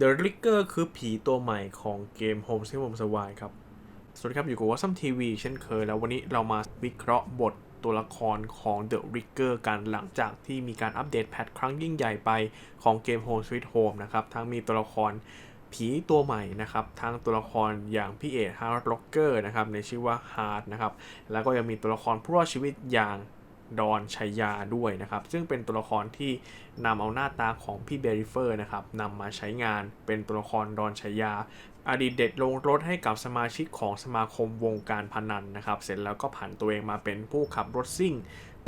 The Rigger คือผีตัวใหม่ของเกม Home s e Home Survive ครับ สวัสดีครับ อยู่กับวั s ซัมทีวีเช่นเคย แล้ววันนี้เรามาวิเคราะห์บทตัวละครของ The Rigger กันหลังจากที่มีการอัปเดตแพทครั้งยิ่งใหญ่ไปของเกม Home Sweet Home นะครับ ทั้งมีตัวละครผีตัวใหม่นะครับ ทั้งตัวละครอย่างพี่เอกฮาร์ดล็อกเกอร์นะครับในชื่อว่าฮาร์ดนะครับ แล้วก็ยังมีตัวละครผู้รอดชีวิตอย่าง ดอนชัยยาด้วยนะครับ ซึ่งเป็นตัวละครที่นำเอาหน้าตาของพี่เบริเฟอร์นะครับนำมาใช้งานเป็นตัวละครดอนชัยยา อดีตเด็ดลงรถให้กับสมาชิกของสมาคมวงการพนันนะครับ เสร็จแล้วก็ผันตัวเองมาเป็นผู้ขับรถซิ่ง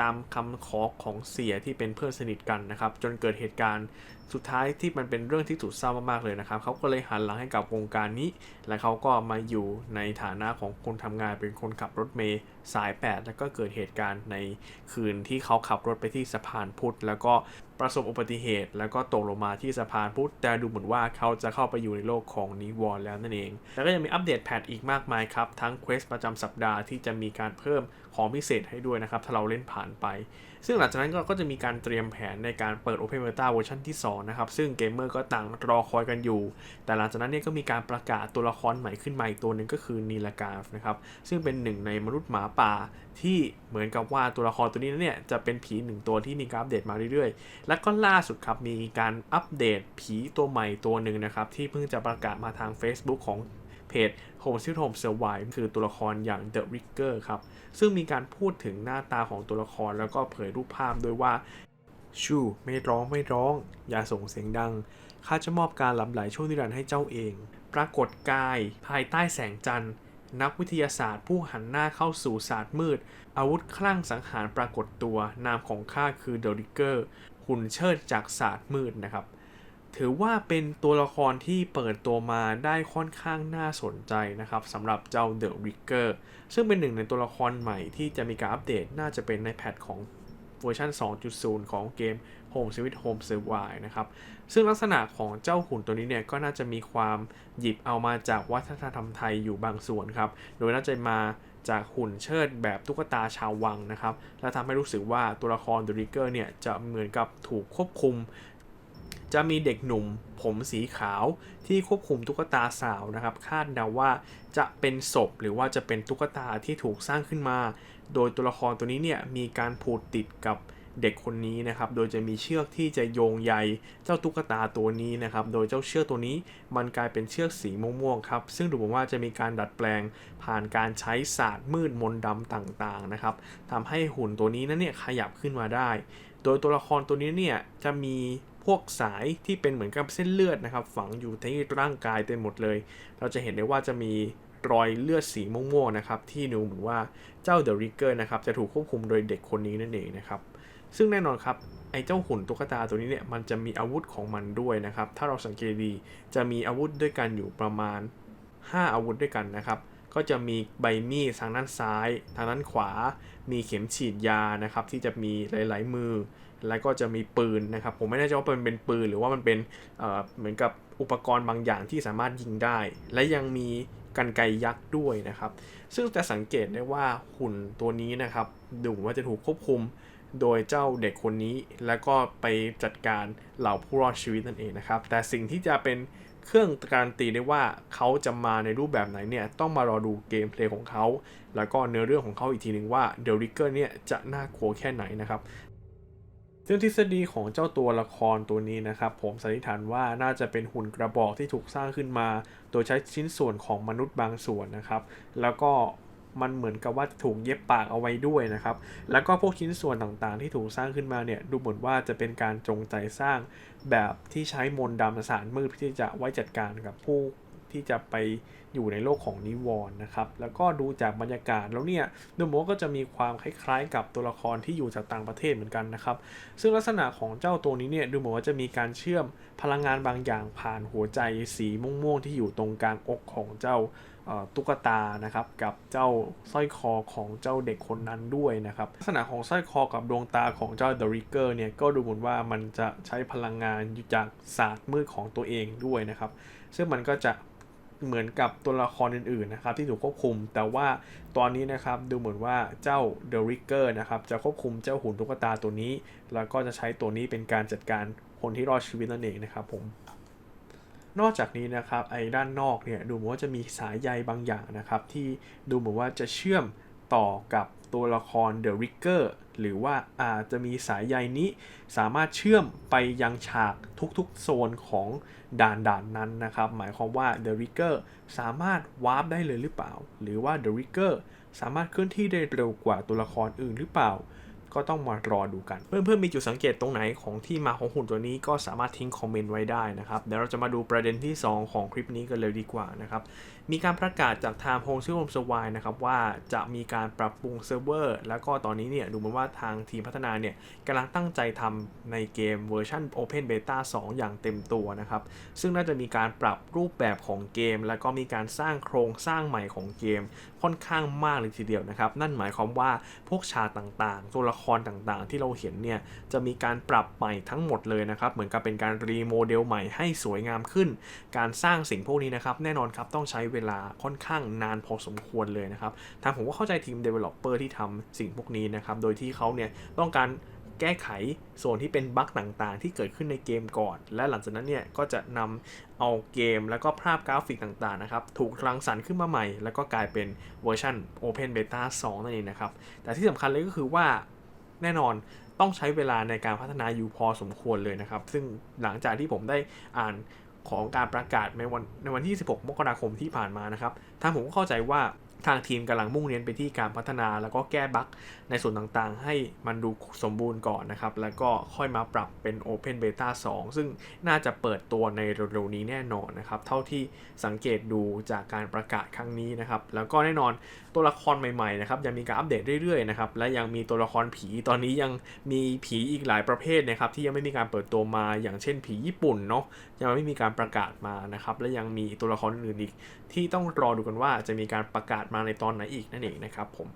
ตามคำขอของเสียที่เป็นเพื่อนสนิทกันนะครับ จนเกิดเหตุการณ์สุดท้ายที่มันเป็นเรื่องที่ถูดเศร้ามากๆเลยนะครับเขาก็เลยหันหลังให้กับวงการนี้ และเขาก็มาอยู่ในฐานะของคนทำงานเป็นคนขับรถเมย์สาย 8 แล้วก็เกิดเหตุการณ์ในคืนที่เขาขับรถไปที่สะพานพุทธแล้วก็ ประสบอุบัติเหตุ แล้วก็ตกลงมาที่สะพานพุทธแต่ดูเหมือนว่าเขาจะเข้าไปอยู่ในโลกของนิวรณ์แล้วนั่นเอง แล้วก็ยังมีอัปเดตแพทอีกมากมายครับ ทั้งเควสประจำสัปดาห์ที่จะมีการเพิ่มของพิเศษให้ด้วยนะครับ ถ้าเราเล่นผ่านไปซึ่งหลังจากนั้นก็จะมีการเตรียมแผนในการเปิด Open Beta เวอร์ชันที่ 2 นะครับ ซึ่งเกมเมอร์ก็ต่างรอคอยกันอยู่ แต่หลังจากนั้นเนี่ยก็มีการประกาศตัวละครใหม่ขึ้นมาอีกตัวหนึ่งก็คือนีลากาฟนะครับ ซึ่งเป็นหนึ่งในมนุษย์หมาป่าที่เหมือนกับว่าตัวละครตัวนี้เนี่ยจะเป็นผีหนึ่งตัวที่มีการอัปเดตมาเรื่อยๆ และก็ล่าสุดครับมีการอัปเดตผีตัวใหม่ตัวหนึ่งนะครับที่เพิ่งจะประกาศมาทาง Facebook ของ เพจ Home Sweet Home Survive คือตัวละครอย่าง The Rigger ครับ ซึ่งมีการพูดถึงหน้าตาของตัวละครแล้วก็เผยรูปภาพด้วยว่า ชูไม่ร้องไม่ร้อง อย่าส่งเสียงดังข้าจะมอบการหลับไหลช่วงนิรันดร์ให้เจ้าเอง ปรากฏกายภายใต้แสงจันทร์ นักวิทยาศาสตร์ผู้หันหน้าเข้าสู่ศาสตร์มืด อาวุธคลั่งสังหารปรากฏตัวนามของข้าคือเดลิเกอร์หุ่นเชิดจากศาสตร์มืดนะครับ ถือว่าเป็นตัวละครที่เปิดตัวมาได้ค่อนข้างน่าสนใจนะครับสำหรับเจ้าเดอะริกเกอร์ซึ่งเป็นหนึ่งในตัวละครใหม่ที่จะมีการอัปเดตน่าจะเป็นในแพทของเวอร์ชัน2.0 ของเกม Home Sweet Home Survive นะครับ ซึ่งลักษณะของเจ้าหุ่นตัวนี้เนี่ย ก็น่าจะมีความหยิบเอามาจากวัฒนธรรมไทยอยู่บางส่วนครับ โดยน่าจะมาจากหุ่นเชิดแบบตุ๊กตาชาววังนะครับ และทำให้รู้สึกว่าตัวละครเดริเกอร์เนี่ย จะเหมือนกับถูกควบคุม จะมีเด็กหนุ่มผมสีขาวที่ควบคุมตุ๊กตาสาวนะครับ คาดเดาว่าจะเป็นศพหรือว่าจะเป็นตุ๊กตาที่ถูกสร้างขึ้นมา โดยตัวละครตัวนี้เนี่ยมีการผูกติดกับเด็กคนนี้นะครับ โดยจะมีเชือกที่จะโยงใยเจ้าตุ๊กตาตัวนี้นะครับ โดยเจ้าเชือกตัวนี้มันกลายเป็นเชือกสีม่วงๆครับ ซึ่งดูเหมือนว่าจะมีการดัดแปลงผ่านการใช้ศาสตร์มืดมนต์ดำต่างๆนะครับทำให้หุ่นตัวนี้นั้นเนี่ยขยับขึ้นมาได้ โดยตัวละครตัวนี้เนี่ยจะมี วกสายที่เป็นเหมือนกับเส้นเลือดนะครับ ฝังอยู่ที่ร่างกายเต็มหมดเลย เราจะเห็นได้ว่าจะมีรอยเลือดสีม่วงๆนะครับ ที่ดูเหมือนว่าเจ้าเดอะริกเกอร์นะครับจะถูกควบคุมโดยเด็กคนนี้นั่นเองนะครับ ซึ่งแน่นอนครับไอ้เจ้าหุ่นตุ๊กตาตัวนี้เนี่ยมันจะมีอาวุธของมันด้วยนะครับ ถ้าเราสังเกตดีจะมีอาวุธด้วยกันอยู่ประมาณ 5 อาวุธด้วยกันนะครับ ก็จะมีใบมีดทางด้านซ้าย ทางด้านขวา มีเข็มฉีดยานะครับ ที่จะมีหลาย ๆ มือ แล้วก็จะมีปืนนะครับ ผมไม่แน่ใจว่ามันเป็นปืนหรือว่ามันเป็นเอ่อเหมือนกับอุปกรณ์บางอย่างที่สามารถยิงได้ และยังมีกันไกยักษ์ด้วยนะครับ ซึ่งจะสังเกตได้ว่าหุ่นตัวนี้นะครับ ดูว่าจะถูกควบคุมโดยเจ้าเด็กคนนี้ แล้วก็ไปจัดการเหล่าผู้รอดชีวิตนั่นเองนะครับ แต่สิ่งที่จะเป็น เครื่องการนตีได้ว่าเขาจะมาในรูปแบบไหนเนี่ยต้องมารอดูเกมเพลย์ของเขา แล้วก็เนื้อเรื่องของเขาอีกทีหนึ่งว่าเดลิเกอร์เนี่ยจะน่ากลัวแค่ไหนนะครับซึ่งทฤษฎีของเจ้าตัวละครตัวนี้นะครับ ผมสันนิษฐานว่าน่าจะเป็นหุ่นกระบอกที่ถูกสร้างขึ้นมา โดยใช้ชิ้นส่วนของมนุษย์บางส่วนนะครับ แล้วก็ มันเหมือนกับว่าถูกเย็บปากเอาไว้ด้วยนะครับ แล้วก็พวกชิ้นส่วนต่างๆ ที่ถูกสร้างขึ้นมาเนี่ยดูเหมือนว่าจะเป็นการจงใจสร้างแบบที่ใช้มนต์ดำสารมืดที่จะไว้จัดการกับผู้ ที่จะไปอยู่ในโลกของนิวรณ์นะครับ แล้วก็ดูจากบรรยากาศแล้วเนี่ยดูเหมือนว่าก็จะมีความคล้ายๆ กับตัวละครที่อยู่จากต่างประเทศเหมือนกันนะครับ ซึ่งลักษณะของเจ้าตัวนี้เนี่ยดูเหมือนว่าจะมีการเชื่อมพลังงานบางอย่างผ่านหัวใจสีม่วงๆที่อยู่ตรงกลางอกของเจ้าตุ๊กตานะครับกับเจ้าสร้อยคอของเจ้าเด็กคนนั้นด้วยนะครับลักษณะของสร้อยคอกับดวงตาของเจ้าเดริเกอร์เนี่ยก็ดูเหมือนว่ามันจะใช้พลังงานอยู่จากศาสตร์มืดของตัวเองด้วยนะครับ ซึ่งมันก็จะ เหมือนกับตัวละครอื่นๆนะครับที่ถูกควบคุม แต่ว่าตอนนี้นะครับดูเหมือนว่าเจ้าเดริกเกอร์นะครับจะควบคุมเจ้าหุ่นตุ๊กตาตัวนี้ แล้วก็จะใช้ตัวนี้เป็นการจัดการคนที่รอดชีวิตนั่นเองนะครับผมนอกจากนี้นะครับไอ้ด้านนอกเนี่ยดูเหมือนว่าจะมีสายใยบางอย่างนะครับที่ดูเหมือนว่าจะเชื่อม ต่อกับตัวละคร The Rigger หรือว่าอาจจะมีสายใยนี้สามารถเชื่อมไปยังฉากทุกๆโซนของด่านด่านนั้นนะครับ หมายความว่า The Rigger สามารถวาร์ปได้เลยหรือเปล่า หรือว่า The Rigger สามารถเคลื่อนที่ได้เร็วกว่าตัวละครอื่นหรือเปล่า ก็ต้องมารอดูกัน เพื่อนๆมีจุดสังเกตตรงไหนของที่มาของหุ่นตัวนี้ก็สามารถทิ้งคอมเมนต์ไว้ได้นะครับเดี๋ยวเราจะมาดูประเด็นที่ 2 ของคลิปนี้กันเลยดีกว่านะครับมีการประกาศจากทางโฮงซิโอมสวายนะครับว่าจะมีการปรับปรุงเซิร์ฟเวอร์แล้วก็ตอนนี้เนี่ยดูเหมือนว่าทางทีมพัฒนาเนี่ยกำลังตั้งใจทำในเกมเวอร์ชัน Open Beta 2 อย่างเต็มตัวนะครับซึ่งน่าจะมีการปรับรูปแบบของเกม แล้วก็มีการสร้างโครงสร้างใหม่ของเกม ค่อนข้างมากเลยทีเดียวนะครับนั่นหมายความว่าพวกฉากต่างๆ ตัวละครต่างๆ ที่เราเห็นเนี่ยจะมีการปรับใหม่ทั้งหมดเลยนะครับ เหมือนกับเป็นการรีโมเดลใหม่ให้สวยงามขึ้น การสร้างสิ่งพวกนี้นะครับ แน่นอนครับต้องใช้เวลาค่อนข้างนานพอสมควรเลยนะครับทางผมก็เข้าใจทีม Developer ที่ทำสิ่งพวกนี้นะครับ โดยที่เขาเนี่ยต้องการแก้ไขส่วนที่เป็นบั๊กต่างๆ ที่เกิดขึ้นในเกมก่อน และหลังจากนั้นเนี่ยก็จะนำเอาเกมแล้วก็ภาพกราฟิกต่างๆนะครับถูกรังสรรค์ขึ้นมาใหม่ แล้วก็กลายเป็นเวอร์ชัน Open Beta 2 นั่นเองนะครับ แต่ที่สำคัญเลยก็คือว่า แน่นอนต้องใช้เวลาในการพัฒนาอยู่พอสมควรเลยนะครับ ซึ่งหลังจากที่ผมได้อ่านของการประกาศในวันในวันที่ 16 มกราคมที่ผ่านมานะครับทางผมก็เข้าใจว่า ทางทีมกำลังมุ่งเน้นไปที่การพัฒนาแล้วก็แก้บั๊กในส่วนต่างๆ ให้มันดูสมบูรณ์ก่อนนะครับ แล้วก็ค่อยมาปรับเป็น Open Beta 2 ซึ่งน่าจะเปิดตัวในเร็วๆนี้แน่นอนนะครับ เท่าที่สังเกตดูจากการประกาศครั้งนี้นะครับ แล้วก็แน่นอนตัวละครใหม่ๆนะครับยังมีการอัปเดตเรื่อยๆนะครับและยังมีตัวละครผีตอนนี้ยังมีผีอีกหลายประเภทนะครับที่ยังไม่มีการเปิดตัวมาอย่างเช่นผีญี่ปุ่นเนาะยังไม่มีการประกาศมานะครับและยังมีตัวละครอื่นๆอีก ที่ต้องรอดูกันว่าจะมีการประกาศมาในตอนไหนอีกนั่นเองนะครับผม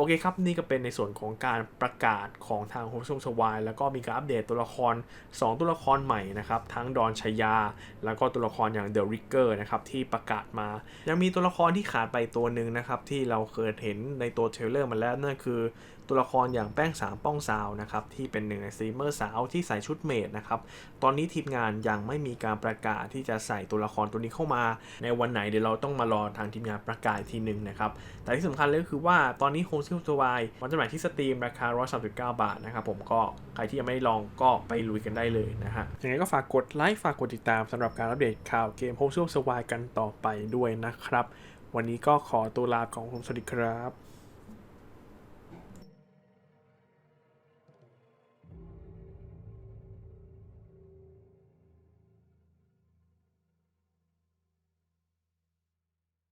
โอเคครับ นี่ก็เป็นในส่วนของการประกาศของทางโฮมซงสวายแล้วก็มีการอัปเดตตัวละคร 2 ตัวละครใหม่นะครับ ทั้งดอนชยา แล้วก็ตัวละครอย่างเดอะริกเกอร์นะครับ ที่ประกาศมา ยังมีตัวละครที่ขาดไปตัวหนึ่งนะครับ ที่เราเคยเห็นในตัวเทรลเลอร์มาแล้วนั่นคือตัวละครอย่างแป้งสามป้องซาวนะครับ ที่เป็นหนึ่งในสตรีเมอร์สาวที่ใส่ชุดเมดนะครับ ตอนนี้ทีมงานยังไม่มีการประกาศที่จะใส่ตัวละครตัวนี้เข้ามา ในวันไหนเดี๋ยวเราต้องมารอทางทีมงานประกาศทีหนึ่งนะครับแต่ที่สำคัญเลยก็คือว่าตอนนี้โฮมซิลสวายวันจำหน่ายที่สตรีมราคา 139 บาทนะครับผมก็ใครที่ยังไม่ได้ลองก็ไปลุยกันได้เลยนะฮะยังไงก็ฝากกดไลค์ฝากกดติดตามสำหรับการอัปเดตข่าวเกมโฮซิลสวายกันต่อไปด้วยนะครับ วันนี้ก็ขอตัวลาของผมสวัสดีครับ